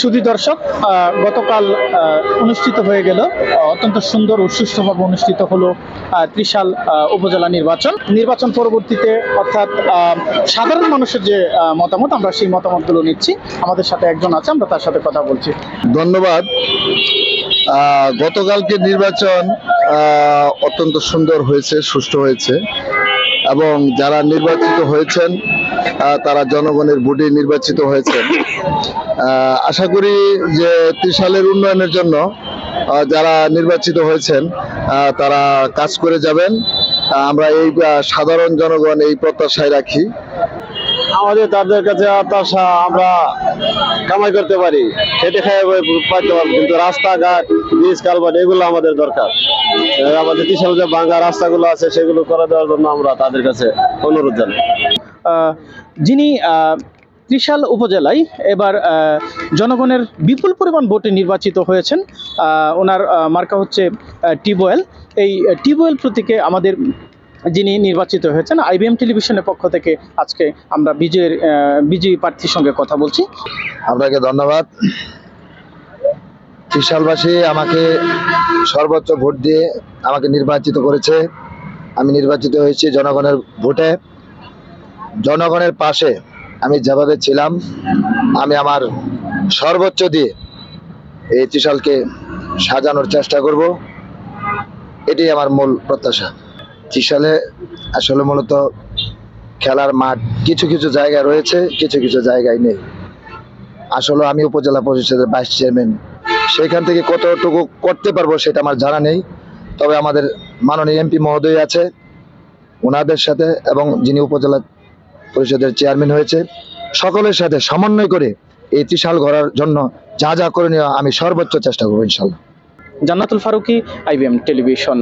সুধী দর্শক গতকাল অনুষ্ঠিত হয়ে গেল অত্যন্ত সুন্দর ও সুষ্ঠুভাবে অনুষ্ঠিত হলো ত্রিশাল উপজেলা নির্বাচন। নির্বাচন পরবর্তীতে, অর্থাৎ সাধারণ মানুষের যে মতামত, আমরা সেই মতামতগুলো নিচ্ছি। আমাদের সাথে একজন আছে, আমরা তার সাথে কথা বলছি। ধন্যবাদ। গতকালকে নির্বাচন অত্যন্ত সুন্দর হয়েছে, সুষ্ঠু হয়েছে, এবং যারা নির্বাচিত হয়েছেন তারা জনগণের ভোটে নির্বাচিত হয়েছেন আহ, আশা করি যে ত্রিশালের উন্নয়নের জন্য যারা নির্বাচিত হয়েছেন তারা কাজ করে যাবেন। আমরা এই সাধারণ জনগণ এই প্রত্যাশায় রাখি। আমাদের তাদের কাছে আশা আমরা কামাই করতে পারি। খেটে খেয়ে পাইতে পারব কিন্তু রাস্তাঘাট ব্রিজ কালভার্ট এগুলো আমাদের দরকার। আমাদের ত্রিশাল যে ভাঙ্গা রাস্তাগুলো আছে সেগুলো করে দেওয়ার জন্য আমরা তাদের কাছে অনুরোধ জানাই। যিনি ত্রিশাল উপজেলায় এবার জনগণের বিপুল পরিমাণ ভোটে নির্বাচিত হয়েছেন। ওনার মার্কা হচ্ছে আহ, টিউবওয়েল এই আহ, টিউবওয়েল প্রতীকে আমাদের যিনি নির্বাচিত হয়েছেন আইবিএম টেলিভিশনের পক্ষ থেকে আজকে আমরা বিজয়ের বিজয়ী প্রার্থীর সঙ্গে কথা বলছি। আপনাকে ধন্যবাদ। ত্রিশালবাসী আমাকে সর্বোচ্চ ভোট দিয়ে আমাকে নির্বাচিত করেছে। আমি নির্বাচিত হয়েছি জনগণের ভোটে। জনগণের পাশে আমি যেভাবে ছিলাম, আমি আমার সর্বোচ্চ দিয়ে এই ত্রিশালকে সাজানোর চেষ্টা করব। এটাই আমার মূল প্রত্যাশা। ত্রিশালে আসলে মূলত খেলার মাঠ কিছু কিছু জায়গায় রয়েছে, কিছু কিছু জায়গায় নেই। আসলে আমি উপজেলা পরিষদের ভাইস চেয়ারম্যান সেখান থেকে কতটুকু করতে পারব সেটা আমার জানা নেই। তবে আমাদের মাননীয় এমপি মহোদয় আছে ওনাদের সাথে এবং যিনি উপজেলা পরিষদের চেয়ারম্যান হয়েছে। সকলের সাথে সমন্বয় করে এই ত্রিশাল গড়ার জন্য যা যা করণীয় আমি সর্বোচ্চ চেষ্টা করব, ইনশাল্লাহ। Jannatul Faruki IBM television.